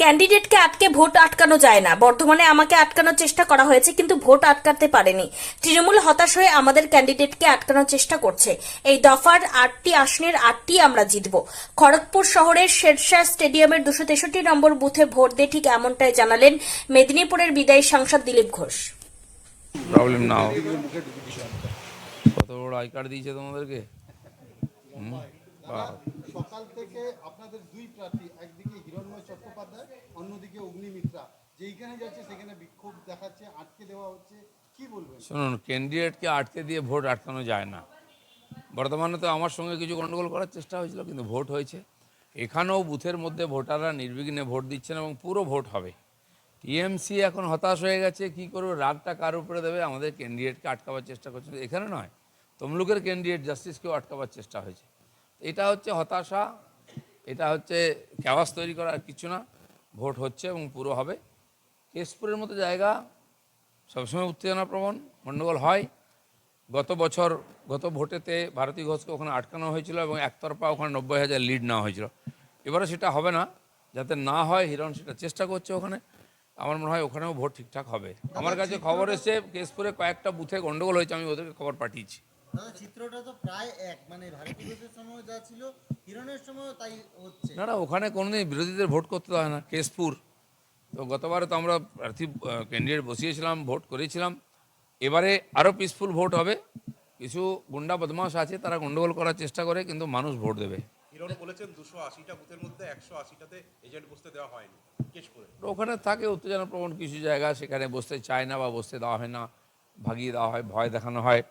ক্যান্ডিডেটকে আটকে ভোট আটকানো যায় না। বর্ধমানে আমাকে আটকানোর চেষ্টা করা হয়েছে কিন্তু ভোট আটকাতে পারেনি। তৃণমূল হতাশ হয়ে আমাদের ক্যান্ডিডেটকে আটকানোর চেষ্টা করছে। এই দফার আটটি আসনের আটটি আমরা জিতব। খড়গপুর শহরের শেরশাহ স্টেডিয়ামের দুশো তেষট্টি নম্বর বুথে ভোট দিয়ে ঠিক এমনটাই জানালেন মেদিনীপুরের বিদায়ী সাংসদ দিলীপ ঘোষ। প্রবলেম না কত বড় আই কার্ড দিয়েছে তোমাদেরকে? সকাল থেকে আপনাদের দুই প্রার্থী একদিকে আটকে শুনুন ক্যান্ডিডেটকে আটকে দিয়ে ভোট আটকানো যায় না। বর্তমানে তো আমার সঙ্গে কিছু গণ্ডগোল করার চেষ্টা হয়েছিল, কিন্তু ভোট হয়েছে। এখানেও বুথের মধ্যে ভোটাররা নির্বিঘ্নে ভোট দিচ্ছেন এবং পুরো ভোট হবে। টিএমসি এখন হতাশ হয়ে গেছে, কি করবে, রাগটা কার উপরে দেবে? আমাদের ক্যান্ডিডেটকে আটকাবার চেষ্টা করছে। এখানে নয়, তমলুকের ক্যান্ডিডেট জাস্টিসকেও আটকাবার চেষ্টা হয়েছে। এটা হচ্ছে হতাশা, এটা হচ্ছে ক্যাওয়াস তৈরি করা আর কিছু না। ভোট হচ্ছে এবং পুরো হবে। কেশপুরের মতো জায়গা সবসময় উত্তেজনাপ্রবণ গণ্ডগোল হয়। গত বছর গত ভোটেতে ভারতী ঘোষকে ওখানে আটকানো হয়েছিল এবং একতরফা ওখানে নব্বই হাজার লিড নেওয়া হয়েছিল। এবারে সেটা হবে না যাতে না হয় হিরণ সেটা চেষ্টা করছে ওখানে। আমার মনে হয় ওখানেও ভোট ঠিকঠাক হবে। আমার কাছে খবর এসে কেশপুরে কয়েকটা বুথে গণ্ডগোল হয়েছে আমি ওদেরকে খবর পাঠিয়েছি। চিত্রটা তো প্রায় এক মানে ভারতী ঘোষের সময় যা ছিল হিরণের সময় তাই হচ্ছে। না না ওখানে কোনোদিন বিরোধীদের ভোট করতে হয় না কেশপুর। তো গতবারে তো আমরা প্রার্থী ক্যান্ডিডেট বসিয়েছিলাম ভোট করেছিলাম। এবারে আরও পিসফুল ভোট হবে। কিছু গুন্ডা বদমাশ আছে তারা গন্ডগোল করার চেষ্টা করে কিন্তু মানুষ ভোট দেবে। বলেছেন দুশো আশিটা বুথের মধ্যে একশো আশিটাতে এজেন্ট বসতে দেওয়া হয়নি ওখানে থাকে উত্তেজনাপ্রবণ কিছু জায়গা সেখানে বসতে চায় না বা বসতে দেওয়া হয় না ভাগিয়ে দেওয়া হয় ভয় দেখানো হয়।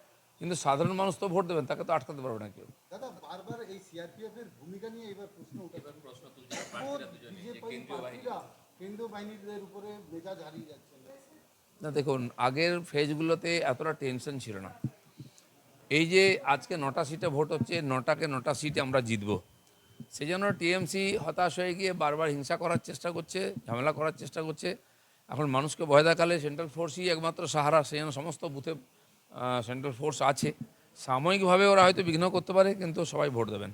কিন্তু সাধারণ মানুষ তো ভোট দেবেন তাকে তো আটকাতে পারবে না কেউ। দাদা বারবার এই সিআরপিএফ এর ভূমিকা নিয়ে এবার প্রশ্ন উঠে। প্রশ্ন প্রার্থীরা না, দেখুন, আগের ফেজগুলোতে এতটা টেনশন ছিল না। এই যে আজকে নটা সিটে ভোট হচ্ছে, নটাকে নটা সিটে আমরা জিতব। সেই জন্য টিএমসি হতাশ হয়ে গিয়ে বারবার হিংসা করার চেষ্টা করছে, ঝামেলা করার চেষ্টা করছে। এখন মানুষকে ভয় দেখালে সেন্ট্রাল ফোর্সই একমাত্র সাহারা সেই জন্য সমস্ত বুথে সেন্ট্রাল ফোর্স আছে। সাময়িকভাবে ওরা হয়তো বিঘ্ন করতে পারে, কিন্তু সবাই ভোট দেবেন।